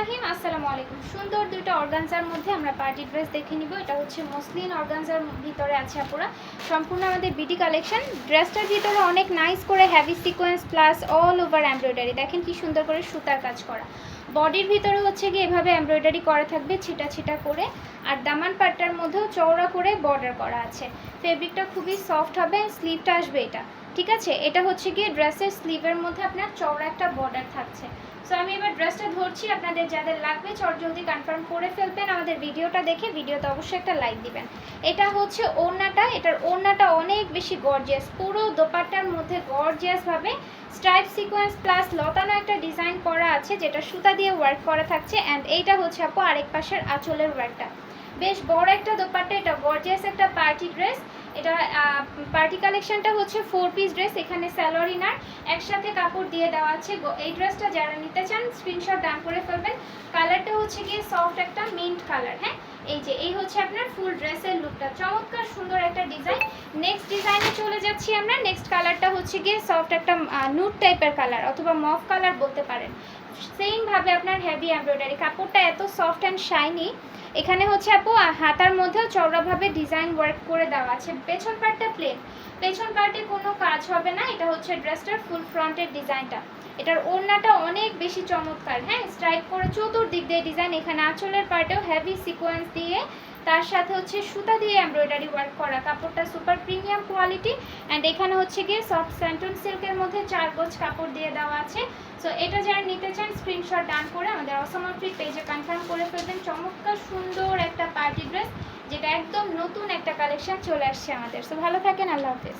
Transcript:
রাহিম, আসসালামু আলাইকুম। সুন্দর দুইটা অর্গানজার মধ্যে আমরা পার্টি ড্রেস দেখে নিব। এটা হচ্ছে মসলিন অর্গানজার ভিতরে আছে আপুরা। সম্পূর্ণ আমাদের বিডি কালেকশন ড্রেসটার ভিতরে অনেক নাইস করে heavy sequence plus all over embroidery দেখেন কি সুন্দর করে সুতার কাজ করা। বডির ভিতরে হচ্ছে গিয়ে এভাবে এমব্রয়ডারি করা থাকবে, ছিটা ছিটা করে। আর দামান পাটটার মধ্যেও চওড়া করে বর্ডার করা আছে। ফেব্রিকটা খুবই সফট হবে স্লিভটা আসবে এটা। ঠিক আছে? এটা হচ্ছে গিয়ে ড্রেসের স্লিভের মধ্যে আপনার চওড়া একটা বর্ডার থাকছে। সো আমি এবার ড্রেসটা ধরছি, আপনাদের যাদের লাগবে, চট জলদি কনফার্ম করে ফেলবেন আমাদের ভিডিওটা দেখে, ভিডিওতে অবশ্যই একটা লাইক দিবেন। এটা হচ্ছে ওড়নাটা, এটার ওড়নাটা অনেক বেশি গর্জিয়াস পুরো দোপাট্টার মধ্যে গর্জিয়াসভাবে স্ট্রাইপ সিকোয়েন্স প্লাস লতানো একটা ডিজাইন করা আছে, যেটা সুতা দিয়ে ওয়ার্ক করা থাকছে অ্যান্ড এইটা হচ্ছে আপু আরেক পাশের আঁচলের ওয়ার্কটা বেশ বড় একটা দোপাট্টা, এটা গর্জিয়াস একটা পার্টি ড্রেস এটা পার্টি কালেকশনটা হচ্ছে ফোর পিস ড্রেস এখানে স্যালোরিনার একসাথে কাপড় দিয়ে দেওয়া আছে। এই ড্রেসটা যারা নিতে চান স্ক্রিনশট ডান করে ফেলবেন। কালারটা হচ্ছে গিয়ে সফট একটা মিন্ট কালার হ্যাঁ? এই যে, এই হচ্ছে আপনার ফুল ড্রেসের লুকটা চমৎকার সুন্দর একটা ডিজাইন নেক্সট ডিজাইনে চলে যাচ্ছি আমরা। নেক্সট কালারটা হচ্ছে গিয়ে সফট একটা নুট টাইপের কালার অথবা মফ কালার বলতে পারেন। সেম ভাবে আপনার হেভি এমব্রয়ডারি কাপড়টা এত সফট অ্যান্ড শাইনি এখানে হচ্ছে আপু হাতার মধ্যেও চওড়াভাবে ডিজাইন ওয়ার্ক করে দেওয়া আছে। পেছন পার্টটা প্লেন পেছন পার্টে কোনো কাজ হবে না। এটা হচ্ছে ড্রেসটার ফুল ফ্রন্টের ডিজাইনটা এটার ওড়নাটা অনেক বেশি চমৎকার। হ্যাঁ স্ট্রাইক করে চতুর্দিক দিয়ে ডিজাইন এখানে আঁচলের পার্টেও হেভি সিকোয়েন্স দিয়ে তার সাথে হচ্ছে সুতা দিয়ে এমব্রয়ডারি ওয়ার্ক করা। কাপড়টা সুপার প্রিমিয়াম কোয়ালিটি অ্যান্ড এখানে হচ্ছে গিয়ে সফট স্যান্টন সিল্কের মধ্যে চার গোজ কাপড় দিয়ে দেওয়া আছে। সো এটা যারা নিতে চান স্ক্রিনশট ডান করে আমাদের অসমাপ্রিক পেজে কনফার্ম করে ফেলবেন। চমৎকার সুন্দর একটা পার্টি ড্রেস যেটা একদম নতুন একটা কালেকশন চলে আসছে আমাদের। সো ভালো থাকেন, আল্লাহ হাফেজ।